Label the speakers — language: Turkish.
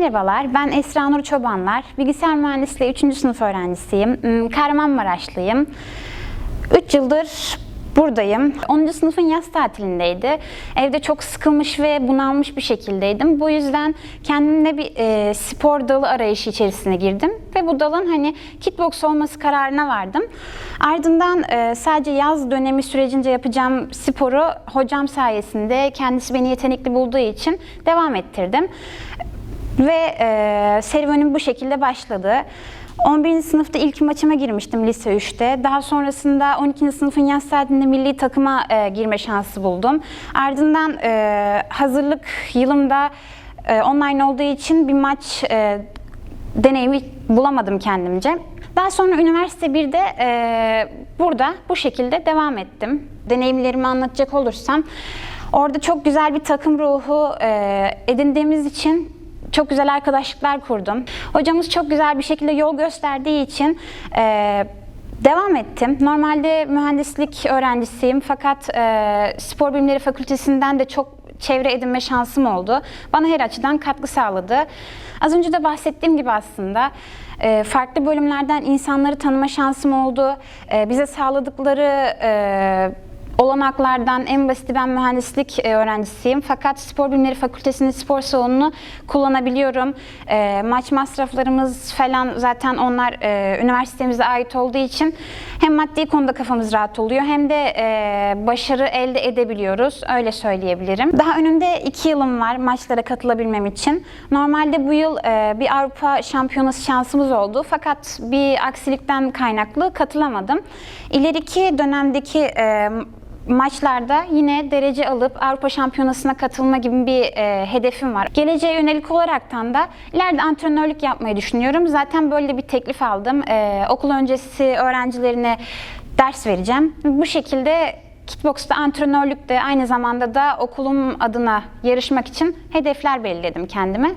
Speaker 1: Merhabalar, ben Esra Nur Çobanlar. Bilgisayar mühendisliği 3. sınıf öğrencisiyim. Hmm, Kahramanmaraşlıyım. 3 yıldır buradayım. 10. sınıfın yaz tatilindeydi. Evde çok sıkılmış ve bunalmış bir şekildeydim. Bu yüzden kendimle bir e, spor dalı arayışı içerisine girdim. Ve bu dalın hani kickbox olması kararına vardım. Ardından e, sadece yaz dönemi sürecince yapacağım sporu hocam sayesinde kendisi beni yetenekli bulduğu için devam ettirdim. Ve e, serüvenim bu şekilde başladı. 11. sınıfta ilk maçıma girmiştim lise 3'te. Daha sonrasında 12. sınıfın yaz tatilinde milli takıma e, girme şansı buldum. Ardından e, hazırlık yılımda e, online olduğu için bir maç e, deneyimi bulamadım kendimce. Daha sonra üniversite 1'de e, burada bu şekilde devam ettim. Deneyimlerimi anlatacak olursam orada çok güzel bir takım ruhu e, edindiğimiz için çok güzel arkadaşlıklar kurdum. Hocamız çok güzel bir şekilde yol gösterdiği için e, devam ettim. Normalde mühendislik öğrencisiyim fakat e, spor bilimleri fakültesinden de çok çevre edinme şansım oldu. Bana her açıdan katkı sağladı. Az önce de bahsettiğim gibi aslında e, farklı bölümlerden insanları tanıma şansım oldu. E, bize sağladıkları e, olanaklardan en basiti ben mühendislik e, öğrencisiyim. Fakat spor bilimleri fakültesinin spor salonunu kullanabiliyorum. E, maç masraflarımız falan zaten onlar e, üniversitemize ait olduğu için hem maddi konuda kafamız rahat oluyor hem de başarı elde edebiliyoruz. Öyle söyleyebilirim. Daha önümde iki yılım var maçlara katılabilmem için. Normalde bu yıl bir Avrupa şampiyonası şansımız oldu. Fakat bir aksilikten kaynaklı katılamadım. İleriki dönemdeki maçlarda yine derece alıp Avrupa Şampiyonası'na katılma gibi bir e, hedefim var. Geleceğe yönelik olaraktan da ileride antrenörlük yapmayı düşünüyorum. Zaten böyle bir teklif aldım. E, okul öncesi öğrencilerine ders vereceğim. Bu şekilde kickboksta antrenörlükte aynı zamanda da okulum adına yarışmak için hedefler belirledim kendime.